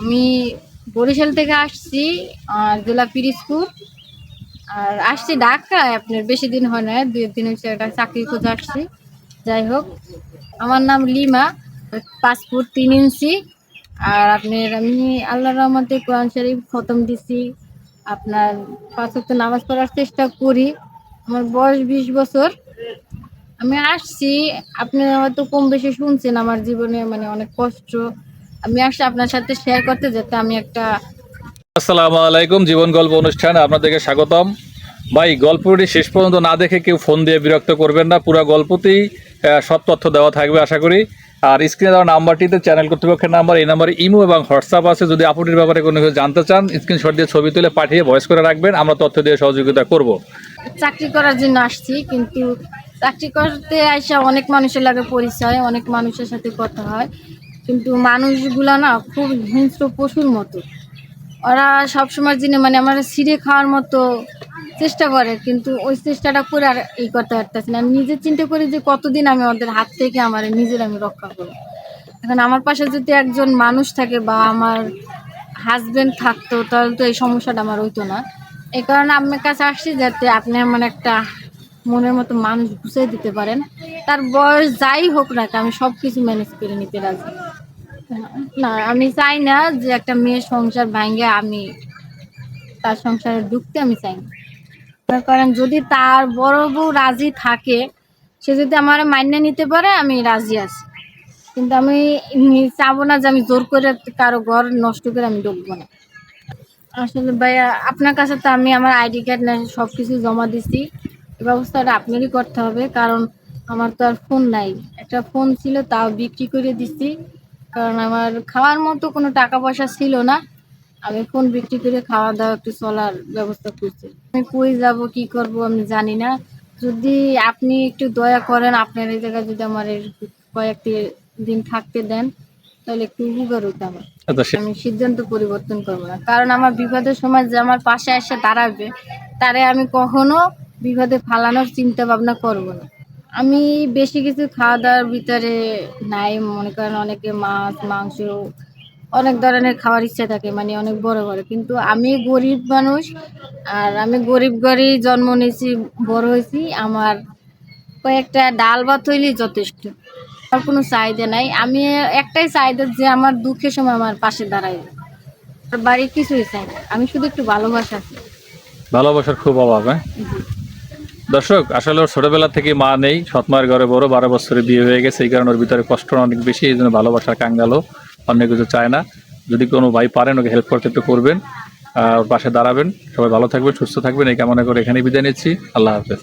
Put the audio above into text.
আমি বরিশাল থেকে আসছি জেলা পিরিজপুর আর আসছি ঢাকায়, আপনার বেশি দিন হয় না দুই দিন হচ্ছে একটা চাকরি খুঁজে আসছি। যাই হোক, আমার নাম লিমা, পাসপোর্ট তিন ইঞ্চি। আর আপনার, আমি আল্লাহ রহমতে কোরআন শরীফ খতম দিছি। আপনার পাঁচ ওয়াক্ত নামাজ পড়ার চেষ্টা করি। আমার বয়স বিশ বছর। আমি আসছি আপনি হয়তো কম বেশি শুনছেন আমার জীবনে মানে অনেক কষ্ট। আমি আসছি আপনার সাথে শেয়ার করতে যাতে আমি একটা আসসালামু আলাইকুম জীবন গল্প অনুষ্ঠানে আপনাদেরকে স্বাগতম। ভাই গল্পটি শেষ পর্যন্ত না দেখে কেউ ফোন দিয়ে বিরক্ত করবেন না পুরো গল্পতেই সব তথ্য দেওয়া থাকবে আশা করি। আর স্ক্রিনে দেওয়া নাম্বারটিতে চ্যানেল কর্তৃপক্ষের নাম্বার এই নাম্বারে ইমো এবং হোয়াটসঅ্যাপ আছে। যদি আপুটির ব্যাপারে কোনো কিছু জানতে চান স্ক্রিনশট দিয়ে ছবি তুলে পাঠিয়ে ভয়েস করে রাখবেন আমরা তথ্য দিয়ে সহযোগিতা করব। চাকরি করার জন্য আসছি কিন্তু চাকরি করতে আসা অনেক মানুষের লাগে পরিচয় অনেক মানুষের সাথে কথা হয়। কিন্তু মানুষগুলা না খুব হিংস্র পশুর মতো। ওরা সবসময় জেনে মানে আমার ছিঁড়ে খাওয়ার মতো চেষ্টা করে, কিন্তু ওই চেষ্টাটা করে আর এই করতে পারতেছি না। আমি নিজে চিন্তা করি যে কতদিন আমি ওদের হাত থেকে আমার নিজের আমি রক্ষা করব। এখন আমার পাশে যদি একজন মানুষ থাকে বা আমার হাজব্যান্ড থাকতো, তাহলে তো এই সমস্যাটা আমার হইতো না। এই কারণে আপনার কাছে আসছি যাতে আপনি আমার একটা মনের মতো মানুষ বুঝিয়ে দিতে পারেন। তার বয়স যাই হোক না আমি সব কিছু ম্যানেজ করে নিতে রাজি। না, আমি চাই না যে একটা মেয়ের সংসার ভাঙে আমি, তার সংসারে ঢুকতে আমি চাই না। মনে যদি তার বড় বউ রাজি থাকে, সে যদি আমার মান্য নিতে পারে, আমি রাজি আছি। কিন্তু আমি চাবো না যে আমি জোর করে কারও ঘর নষ্ট করে আমি ঢুকবো না। আসলে ভাইয়া, আপনার কাছে তো আমি আমার আইডি কার্ড সব কিছু জমা দিছি। এই ব্যবস্থাটা আপনারই করতে হবে, কারণ আমার তো আর ফোন নাই। একটা ফোন ছিল, তাও বিক্রি করে দিছি। কারণ আমার খাওয়ার মতো কোনো টাকা পয়সা ছিল না। আমি ফোন বিক্রি করে খাওয়া দাওয়া একটু চলার ব্যবস্থা করছি। আমি কই যাব কি করব আমি জানি না। যদি আপনি একটু দয়া করেন আপনার এই জায়গায় যদি আমার কয়েকটি দিন থাকতে দেন তাহলে একটু উপকার হতো আমার। আমি সিদ্ধান্ত পরিবর্তন করব না। কারণ আমার বিপদের সময় যে আমার পাশে এসে দাঁড়াবে তারে আমি কখনো বিপদে ফালানোর চিন্তা ভাবনা করব না। আমি বেশি কিছু খাওয়া দাওয়ার ভিতরে নাই মনে করেন অনেকে মাছ মাংস অনেক ধরনের খাওয়ার ইচ্ছা থাকে মানে অনেক বড় বড়। কিন্তু আমি গরিব মানুষ আর আমি গরিব ঘরেই জন্ম নিয়েছি বড় হয়েছি আমার কয়েকটা ডাল ভাত হইলেই যথেষ্ট। আমার কোনো চাহিদা নাই। আমি একটাই চাহিদা যে আমার দুঃখের সময় আমার পাশে দাঁড়ায়। বাড়ির কিছুই চাই না। আমি শুধু একটু ভালোবাসা ভালোবাসার খুব অভাব হ্যাঁ। দর্শক আসলে ছোটবেলা থেকে মা নেই সৎ মায়ের ঘরে বড়, বারো বছরে বিয়ে হয়ে গেছে, এই কারণে ওর ভিতরে কষ্ট অনেক বেশি, এই জন্য ভালোবাসার কাঙ্গালো, অন্য কিছু চায় না। যদি কোনো ভাই পারেন, ওকে হেল্প করতে একটু করবেন ওর পাশে দাঁড়াবেন। সবাই ভালো থাকবেন, সুস্থ থাকবেন, এই কামনা করে এখানে বিদায় নিচ্ছি। আল্লাহ হাফেজ।